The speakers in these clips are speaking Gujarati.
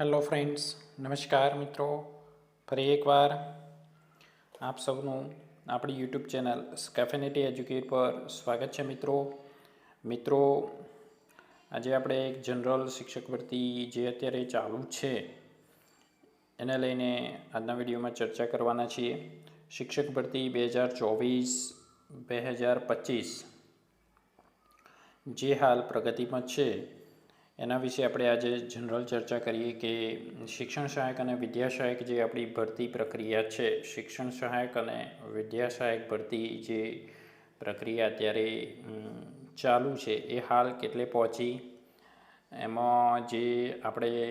હેલો ફ્રેન્ડ્સ નમસ્કાર મિત્રો. ફરી એકવાર આપ સૌનું આપણી યુટ્યુબ ચેનલ સ્કેફેનિટી એજ્યુકેટ પર સ્વાગત છે મિત્રો. મિત્રો, આજે આપણે એક જનરલ શિક્ષક ભરતી જે અત્યારે ચાલુ છે, એને લઈને આજના વિડીયોમાં ચર્ચા કરવાના છીએ. શિક્ષક ભરતી બે હજાર ચોવીસ, બે હજાર પચીસ જે હાલ પ્રગતિમાં છે. એના વિશે આપણે આજે જનરલ ચર્ચા કરીએ કે શિક્ષણ સહાયક અને વિદ્યા સહાયક જે આપણી ભરતી પ્રક્રિયા છે, શિક્ષણ સહાયક અને વિદ્યા સહાયક ભરતી જે પ્રક્રિયા અત્યારે ચાલુ છે, એ હાલ કેટલે પહોંચી? એમાં જે આપણે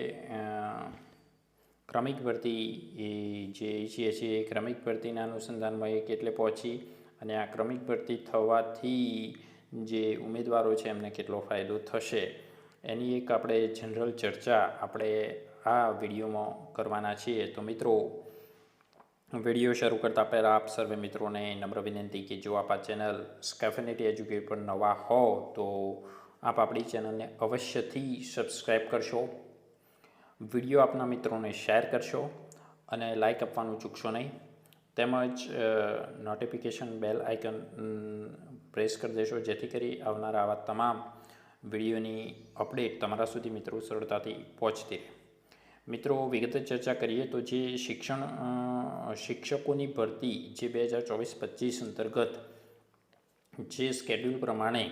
ક્રમિક ભરતી એ જે ઈચ્છીએ છીએ, એ ક્રમિક ભરતીના અનુસંધાનમાં એ કેટલે પહોંચી અને આ ક્રમિક ભરતી થવાથી જે ઉમેદવારો છે, એમને કેટલો ફાયદો થશે? એની એક આપણે જનરલ ચર્ચા આપણે આ વિડીયોમાં કરવાના છીએ. તો મિત્રો, વીડિયો શરૂ કરતાં પહેલાં આપ સર્વે મિત્રોને નમ્ર વિનંતી કે જો આપ આ ચેનલ સ્કેફિનેટી એજ્યુકેટ પર નવા હો, તો આપ આપણી ચેનલને અવશ્યથી સબસ્ક્રાઈબ કરશો. વીડિયો આપના મિત્રોને શેર કરશો અને લાઇક આપવાનું ચૂકશો નહીં. તેમજ નોટિફિકેશન બેલ આઇકન પ્રેસ કરી દેશો જેથી કરી આવનારા આવા તમામ વિડીયોની અપડેટ તમારા સુધી મિત્રો સરળતાથી પહોંચતી રહે. મિત્રો, વિગત ચર્ચા કરીએ તો જે શિક્ષણ શિક્ષકોની ભરતી જે બે હજાર ચોવીસ પચીસ અંતર્ગત જે સ્કેડ્યુલ પ્રમાણે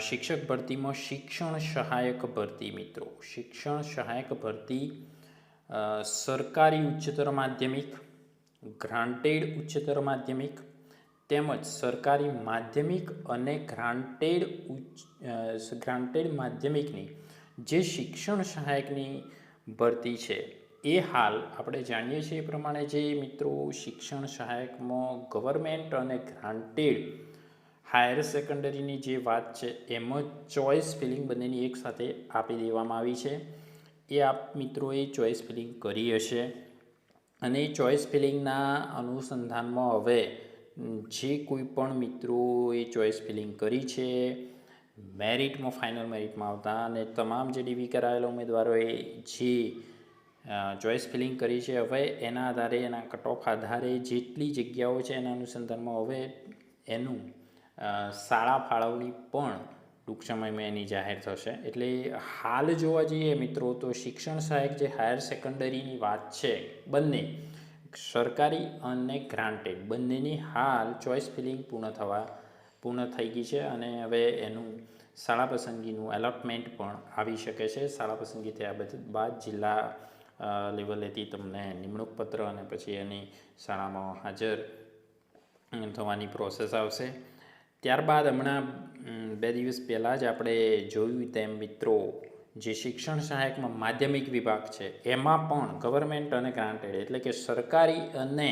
શિક્ષક ભરતીમાં શિક્ષણ સહાયક ભરતી મિત્રો. શિક્ષણ સહાયક ભરતી સરકારી ઉચ્ચતર માધ્યમિક ગ્રાન્ટેડ ઉચ્ચતર માધ્યમિક તેમજ સરકારી માધ્યમિક અને ગ્રાન્ટેડ ગ્રાન્ટેડ માધ્યમિકની જે શિક્ષણ સહાયકની ભરતી છે, એ હાલ આપણે જાણીએ છીએ એ પ્રમાણે જે મિત્રો શિક્ષણ સહાયકમાં ગવર્મેન્ટ અને ગ્રાન્ટેડ હાયર સેકન્ડરીની જે વાત છે, એમાં ચોઇસ ફિલિંગ બંનેની એક સાથે આપી દેવામાં આવી છે. એ આપ મિત્રોએ ચોઇસ ફિલિંગ કરી હશે. અને એ ચોઇસ ફિલિંગના અનુસંધાનમાં હવે જે કોઈ પણ મિત્રોએ ચોઇસ ફિલિંગ કરી છે, મેરિટમાં, ફાઇનલ મેરિટમાં આવતા અને તમામ જે ડીવી કરાયેલા ઉમેદવારોએ જે ચોઇસ ફિલિંગ કરી છે, હવે એના આધારે, એના કટ આધારે જેટલી જગ્યાઓ છે એના અનુસંધાનમાં હવે એનું શાળા ફાળવણી પણ ટૂંક સમયમાં એની જાહેર થશે. એટલે હાલ જોવા જઈએ મિત્રો, તો શિક્ષણ સહાયક જે હાયર સેકન્ડરીની વાત છે, બંને સરકારી અને ગ્રાન્ટેડ બંનેની હાલ ચોઇસ ફિલિંગ પૂર્ણ થવા, પૂર્ણ થઈ ગઈ છે અને હવે એનું શાળા પસંદગીનું એલોટમેન્ટ પણ આવી શકે છે. શાળા પસંદગી થયા બાદ જિલ્લા લેવલેથી તમને નિમણૂક પત્ર અને પછી એની શાળામાં હાજર થવાની પ્રોસેસ આવશે. ત્યારબાદ હમણાં બે દિવસ પહેલાં જ આપણે જોયું તેમ મિત્રો જે શિક્ષણ સહાયકમાં માધ્યમિક વિભાગ છે, એમાં પણ ગવર્મેન્ટ અને ગ્રાન્ટેડ એટલે કે સરકારી અને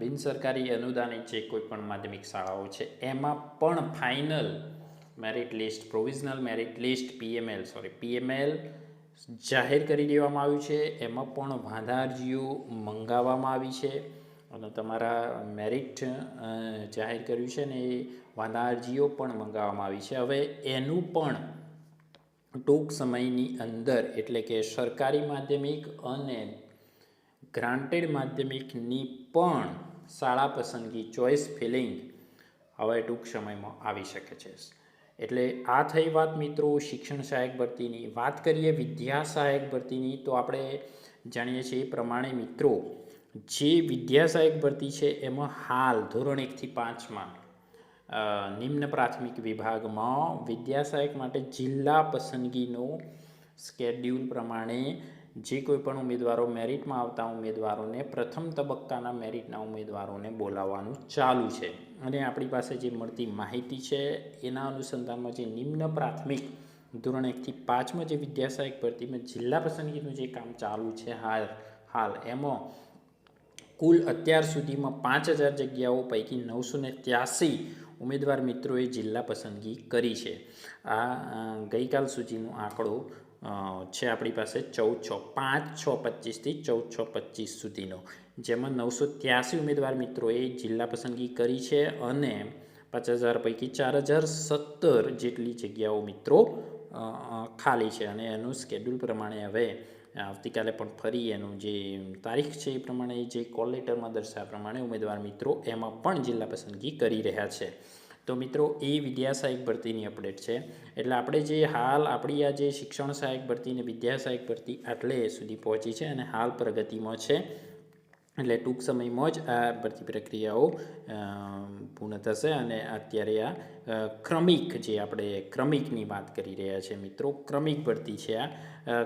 બિનસરકારી અનુદાનિત જે કોઈ પણ માધ્યમિક શાળાઓ છે, એમાં પણ final merit list provisional merit list PML sorry PML જાહેર કરી દેવામાં આવ્યું છે. એમાં પણ વાંધા અરજીઓ મંગાવવામાં આવી છે અને તમારા મેરિટ જાહેર કર્યું છે ને એ વાંધા અરજીઓ પણ મંગાવવામાં આવી છે. હવે એનું પણ ટૂંક સમયની અંદર, એટલે કે સરકારી માધ્યમિક અને ગ્રાન્ટેડ માધ્યમિકની પણ શાળા પસંદગી ચોઇસ ફિલિંગ હવે ટૂંક સમયમાં આવી શકે છે. એટલે આ થઈ વાત મિત્રો, શિક્ષણ સહાયક ભરતીની. વાત કરીએ વિદ્યા સહાયક ભરતીની, તો આપણે જાણીએ છીએ એ પ્રમાણે મિત્રો, જે વિદ્યા સહાયક ભરતી છે એમાં હાલ ધોરણ એકથી પાંચમાં નિમ્ન પ્રાથમિક વિભાગમાં વિદ્યા સહાયક માટે જિલ્લા પસંદગીનો સ્કેડ્યુલ પ્રમાણે જે કોઈ પણ ઉમેદવારો મેરિટમાં આવતા ઉમેદવારોને પ્રથમ તબક્કાના મેરિટના ઉમેદવારોને બોલાવવાનું ચાલુ છે. અને આપણી પાસે જે મળતી માહિતી છે, એના અનુસંધાનમાં જે નિમ્ન પ્રાથમિક ધોરણ એકથી પાંચમાં જે વિદ્યા સહાયક ભરતીમાં જિલ્લા પસંદગીનું જે કામ ચાલુ છે હાલ હાલ, એમાં કુલ અત્યાર સુધીમાં પાંચ હજાર જગ્યાઓ પૈકી નવસો ને ત્યાસી ઉમેદવાર મિત્રોએ જિલ્લા પસંદગી કરી છે. આ ગઈકાલ સુધીનો આંકડો છે આપણી પાસે ચૌદ છ, પાંચ છ પચીસથી ચૌદ છ પચીસ સુધીનો. જેમાં નવસો ત્યાસી ઉમેદવાર મિત્રોએ જિલ્લા પસંદગી કરી છે અને પચાસ હજાર પૈકી ચાર હજાર સત્તર જેટલી જગ્યાઓ મિત્રો ખાલી છે અને એનું સ્કેડ્યુલ પ્રમાણે હવે આવતીકાલે પણ ફરી એનું જે તારીખ છે એ પ્રમાણે, જે કોલ લેટરમાં દર્શાવ્યા પ્રમાણે ઉમેદવાર મિત્રો એમાં પણ જિલ્લા પસંદગી કરી રહ્યા છે. તો મિત્રો, એ વિદ્યા સહાયક ભરતીની અપડેટ છે. એટલે આપણે જે હાલ આપણી આ જે શિક્ષણ સહાયક ભરતી અને વિદ્યા સહાયક ભરતી આટલે સુધી પહોંચી છે અને હાલ પ્રગતિમાં છે. એટલે ટૂંક સમયમાં જ આ ભરતી પ્રક્રિયાઓ પૂર્ણ થશે અને અત્યારે આ ક્રમિક જે આપણે ક્રમિકની વાત કરી રહ્યા છે મિત્રો, ક્રમિક ભરતી છે આ.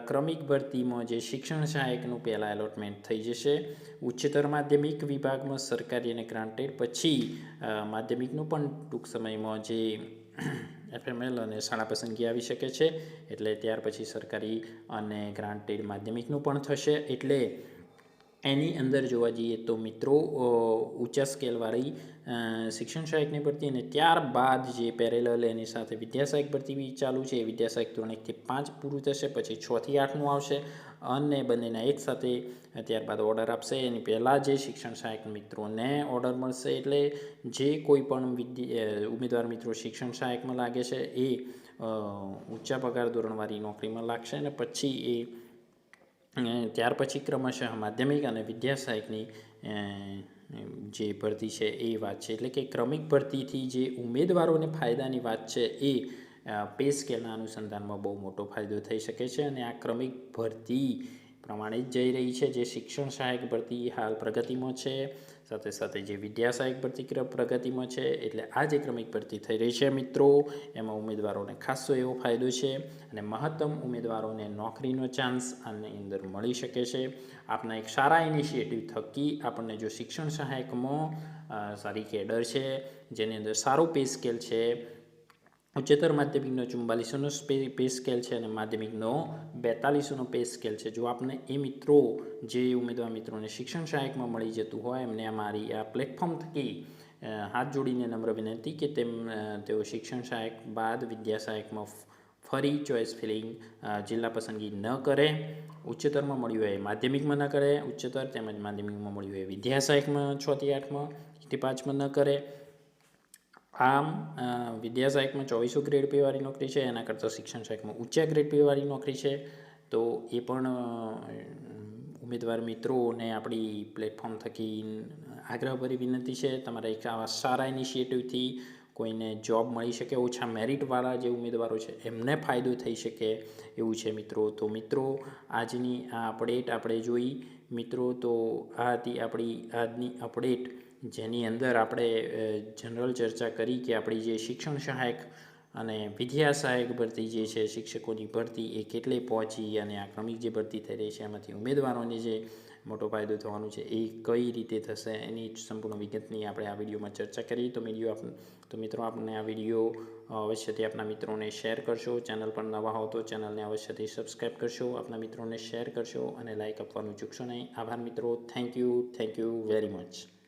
ક્રમિક ભરતીમાં જે શિક્ષણ સહાયકનું પહેલાં એલોટમેન્ટ થઈ જશે, ઉચ્ચતર માધ્યમિક વિભાગમાં સરકારી અને ગ્રાન્ટેડ પછી માધ્યમિકનું પણ ટૂંક સમયમાં જે એફએમએલ અને શાળા પસંદગી આવી શકે છે, એટલે ત્યાર પછી સરકારી અને ગ્રાન્ટેડ માધ્યમિકનું પણ થશે, એટલે એની અંદર જોવા જઈએ તો મિત્રો ઊંચા સ્કેલવાળી શિક્ષણ સહાયકની ભરતી અને ત્યારબાદ જે પેરેલલ એની સાથે વિદ્યાસહાયક ભરતી બી ચાલુ છે. એ વિદ્યા સહાયક ધોરણ એકથી પાંચ પૂરું થશે, પછી છથી આઠનું આવશે અને બંનેના એક સાથે ત્યારબાદ ઓર્ડર આપશે. એની પહેલાં જે શિક્ષણ સહાયક મિત્રોને ઓર્ડર મળશે એટલે જે કોઈ પણ વિદ્યા ઉમેદવાર મિત્રો શિક્ષણ સહાયકમાં લાગે છે એ ઊંચા પગાર ધોરણવાળી નોકરીમાં લાગશે અને પછી એ ત્યાર પછી ક્રમશઃ માધ્યમિક અને વિદ્યા સહાયકની જે ભરતી છે એ વાત છે. એટલે કે ક્રમિક ભરતીથી જે ઉમેદવારોને ફાયદાની વાત છે એ પે સ્કેલના અનુસંધાનમાં બહુ મોટો ફાયદો થઈ શકે છે અને આ ક્રમિક ભરતી પ્રમાણે જ જઈ રહી છે, જે શિક્ષણ સહાયક ભરતી હાલ પ્રગતિમાં છે, સાથે સાથે જે વિદ્યા સહાયક ભરતી પ્રગતિમાં છે, એટલે આ જે ક્રમિક ભરતી થઈ રહી છે મિત્રો, એમાં ઉમેદવારોને ખાસો એવો ફાયદો છે અને મહત્તમ ઉમેદવારોને નોકરીનો ચાન્સ આની અંદર મળી શકે છે. આપના એક સારા ઇનિશિયેટિવ થકી આપણને જો શિક્ષણ સહાયકમાં સારી કેડર છે, જેની અંદર સારો પે સ્કેલ છે ઉચ્ચતર માધ્યમિકનો ચુમ્બાલીસોનો પે સ્કેલ છે અને માધ્યમિકનો બેતાલીસોનો પે સ્કેલ છે. જો આપને એ મિત્રો, જે ઉમેદવાર મિત્રોને શિક્ષણ સહાયકમાં મળી જતું હોય, એમને આ મારી આ પ્લેટફોર્મ થકી હાથ જોડીને નમ્ર વિનંતી કે તેમ તેઓ શિક્ષણ સહાયક બાદ વિદ્યા સહાયકમાં ફરી ચોઇસ ફિલિંગ જિલ્લા પસંદગી ન કરે, ઉચ્ચતરમાં મળ્યું હોય માધ્યમિકમાં ન કરે, ઉચ્ચતર તેમજ માધ્યમિકમાં મળ્યું હોય વિદ્યા સહાયકમાં છથી આઠમાં થી પાંચમાં ન કરે આમ વિદ્યા સહાયકમાં ચોવીસો ગ્રેડ પીવાળી નોકરી છે, એના કરતાં શિક્ષણ સહાયકમાં ઊંચા ગ્રેડ પીવાળી નોકરી છે. તો એ પણ ઉમેદવાર મિત્રોને આપણી પ્લેટફોર્મ થકી આગ્રહભરી વિનંતી છે. તમારા એક આવા સારા ઇનિશિયેટિવથી કોઈને જોબ મળી શકે, ઓછા મેરિટવાળા જે ઉમેદવારો છે, એમને ફાયદો થઈ શકે એવું છે મિત્રો. તો મિત્રો, આજની આ અપડેટ આપણે જોઈ. મિત્રો, તો આ હતી આપણી આજની અપડેટ જેની અંદર આપણે જનરલ ચર્ચા કરી કે આપણી જે શિક્ષણ સહાયક અને વિદ્યા સહાયક ભરતી જે છે, શિક્ષકોની ભરતી એ કેટલે પહોંચી અને આ ક્રમિક જે ભરતી થઈ રહી છે, એમાંથી ઉમેદવારોને જે મોટો ફાયદો થવાનો છે એ કઈ રીતે થશે, એની સંપૂર્ણ વિગતની આપણે આ વિડીયોમાં ચર્ચા કરી. તો વીડિયો આપ, તો મિત્રો આપને આ વીડિયો અવશ્યથી આપના મિત્રોને શેર કરશો. ચેનલ પર નવા હો તો ચેનલને અવશ્યથી સબસ્ક્રાઈબ કરશો. આપના મિત્રોને શેર કરશો અને લાઇક આપવાનું ચૂકશો નહીં. આભાર મિત્રો. Thank you. Thank you very much.